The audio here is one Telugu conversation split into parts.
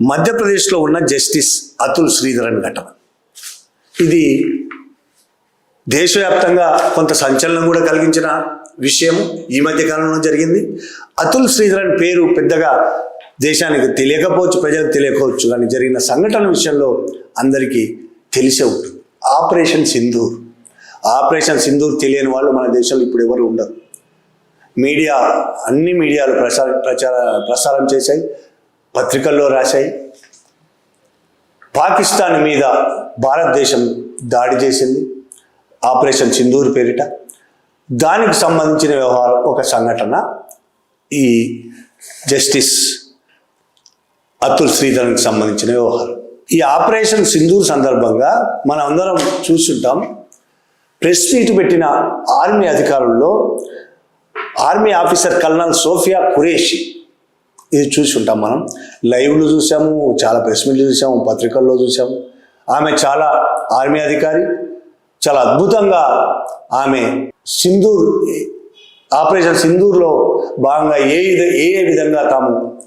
మధ్యప్రదేశ్లో ఉన్న జస్టిస్ అతుల్ శ్రీధరన్ ఘటన. ఇది దేశవ్యాప్తంగా కొంత సంచలనం కూడా కలిగించిన విషయం ఈ మధ్య కాలంలో జరిగింది. అతుల్ శ్రీధరన్ పేరు పెద్దగా దేశానికి తెలియకపోవచ్చు ప్రజలకు తెలియకపోవచ్చు కానీ జరిగిన సంఘటన విషయంలో అందరికీ తెలిసే ఉంటుంది. ఆపరేషన్ సింధూర్. ఆపరేషన్ సింధూర్ తెలియని వాళ్ళు మన దేశంలో ఇప్పుడు ఎవరు ఉండరు. మీడియా అన్ని మీడియాలు ప్రసార ప్రచార ప్రసారం చేశాయి. పత్రికల్లో రాశాయి. పాకిస్తాన్ మీద భారతదేశం దాడి చేసింది. ఆపరేషన్ సింధూర్ పేరిట. దానికి సంబంధించిన వ్యవహారం ఒక సంఘటన. ఈ జస్టిస్ అతుల్ శ్రీధర్కి సంబంధించిన వ్యవహారం. ఈ ఆపరేషన్ సింధూర్ సందర్భంగా మనం అందరం చూస్తుంటాం. ప్రెస్ మీట్ పెట్టిన ఆర్మీ అధికారుల్లో army officer colonel Sofiya Qureshi ఇది చూసి ఉంటాం మనం. లైవ్లు చూసాము చాలా ప్రెస్ మీట్లు చూసాము పత్రికల్లో చూసాము. ఆమె చాలా ఆర్మీ అధికారి చాలా అద్భుతంగా ఆమె సింధూర్ ఆపరేషన్ సింధూర్లో భాగంగా ఏ ఏ ఏ విధంగా తాము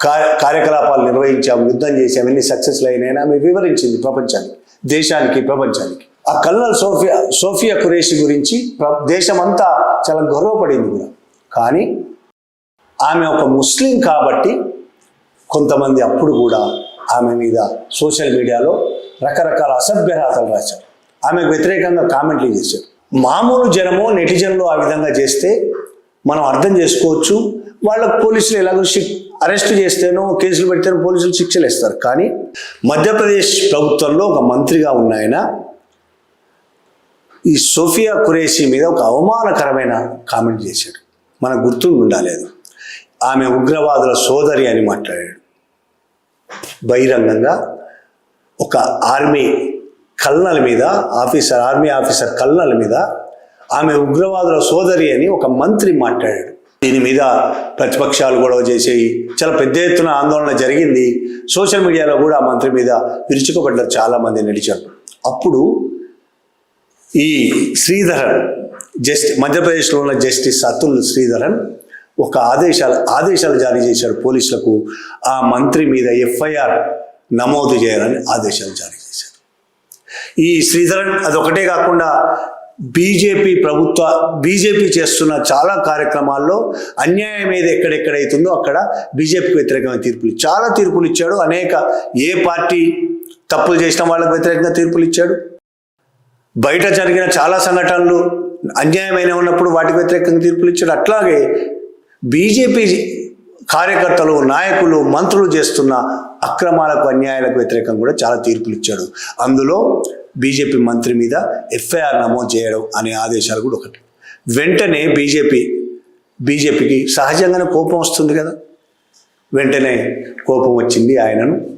కార్య కార్యకలాపాలు నిర్వహించాము యుద్ధం చేసాము ఎన్ని సక్సెస్లు అయినాయని ఆమె వివరించింది ప్రపంచానికి దేశానికి ప్రపంచానికి. ఆ కల్నల్ సోఫియా సోఫియా ఖురేషి గురించి ప్ర- దేశమంతా చాలా గర్వపడింది కూడా. కానీ ఆమె ఒక ముస్లిం కాబట్టి కొంతమంది అప్పుడు కూడా ఆమె మీద సోషల్ మీడియాలో రకరకాల అసభ్యరాతలు రాశారు. ఆమెకు వ్యతిరేకంగా కామెంట్లు చేశారు. మామూలు జనము నెటిజన్లు ఆ విధంగా చేస్తే మనం అర్థం చేసుకోవచ్చు. వాళ్ళకు పోలీసులు ఎలాగో శిక్ అరెస్ట్ చేస్తేనో కేసులు పెడితేనో పోలీసులు శిక్షలు ఇస్తారు కానీ మధ్యప్రదేశ్ ప్రభుత్వంలో ఒక మంత్రిగా ఉన్న ఆయన ఈ సోఫియా ఖురేషి మీద ఒక అవమానకరమైన కామెంట్ చేశాడు. మనకు గుర్తుండి అది ఆమె ఉగ్రవాదుల సోదరి అని మాట్లాడాడు. బహిరంగంగా ఒక ఆర్మీ కల్నల మీద ఆఫీసర్ ఆర్మీ ఆఫీసర్ కల్నల మీద ఆమె ఉగ్రవాదుల సోదరి అని ఒక మంత్రి మాట్లాడాడు. దీని మీద ప్రతిపక్షాలు గొడవ చేసేవి చాలా పెద్ద ఎత్తున ఆందోళన జరిగింది. సోషల్ మీడియాలో కూడా ఆ మంత్రి మీద విరుచుకుపడ్డారు చాలామంది నడిచారు అప్పుడు ఈ శ్రీధరన్ జస్ట్ మధ్యప్రదేశ్లో ఉన్న జస్టిస్ అతుల్ శ్రీధరన్ ఒక ఆదేశాలు ఆదేశాలు జారీ చేశాడు పోలీసులకు. ఆ మంత్రి మీద ఎఫ్ఐఆర్ నమోదు చేయాలని ఆదేశాలు జారీ చేశారు. ఈ శ్రీధరన్ అదొకటే కాకుండా బీజేపీ ప్రభుత్వ బీజేపీ చేస్తున్న చాలా కార్యక్రమాల్లో అన్యాయం ఏది ఎక్కడెక్కడైతుందో అక్కడ బీజేపీకి వ్యతిరేకమైన తీర్పులు చాలా తీర్పులు ఇచ్చాడు. అనేక ఏ పార్టీ తప్పులు చేసిన వాళ్ళకు వ్యతిరేకంగా తీర్పులు ఇచ్చాడు. బయట జరిగిన చాలా సంఘటనలు అన్యాయమైన ఉన్నప్పుడు వాటికి వ్యతిరేకంగా తీర్పులు ఇచ్చాడు. అట్లాగే బీజేపీ కార్యకర్తలు నాయకులు మంత్రులు చేస్తున్న అక్రమాలకు అన్యాయాలకు వ్యతిరేకంగా కూడా చాలా తీర్పులు ఇచ్చాడు. అందులో బీజేపీ మంత్రి మీద ఎఫ్ఐఆర్ నమోదు చేయడం అనే ఆదేశాలు కూడా ఒకటి. వెంటనే బీజేపీ బీజేపీకి సహజంగానే కోపం వస్తుంది కదా? వెంటనే కోపం వచ్చింది ఆయనను.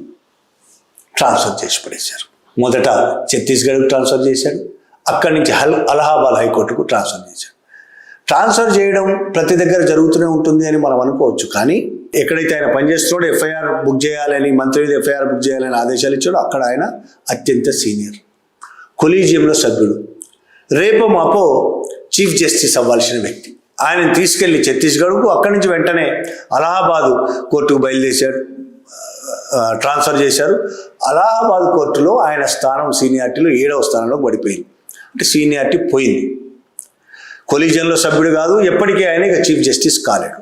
ట్రాన్స్ఫర్ చేసి పడేశారు. మొదట ఛత్తీస్గఢ్కు ట్రాన్స్ఫర్ చేశాడు. అక్కడి నుంచి హల్ అలహాబాద్ హైకోర్టుకు ట్రాన్స్ఫర్ చేశాడు. ట్రాన్స్ఫర్ చేయడం ప్రతి దగ్గర జరుగుతూనే ఉంటుంది అని మనం అనుకోవచ్చు. కానీ ఎక్కడైతే ఆయన పనిచేస్తున్నాడో ఎఫ్ఐఆర్ బుక్ చేయాలని మంత్రి మీద ఎఫ్ఐఆర్ బుక్ చేయాలని ఆదేశాలు ఇచ్చాడో అక్కడ ఆయన అత్యంత సీనియర్ కొలీజియంలో సభ్యుడు. రేపో మాపో చీఫ్ జస్టిస్ అవ్వాల్సిన వ్యక్తి. ఆయన తీసుకెళ్ళి ఛత్తీస్గఢ్కు అక్కడి నుంచి వెంటనే అలహాబాదు కోర్టుకు బయలుదేశాడు ట్రాన్స్ఫర్ చేశారు. అలహాబాద్ కోర్టులో ఆయన స్థానం సీనియారిటీలో ఏడవ స్థానంలో పడిపోయింది. అంటే సీనియారిటీ పోయింది. కొలిజన్లో సభ్యుడు కాదు ఎప్పటికీ ఆయన ఇక చీఫ్ జస్టిస్ కాలేడు.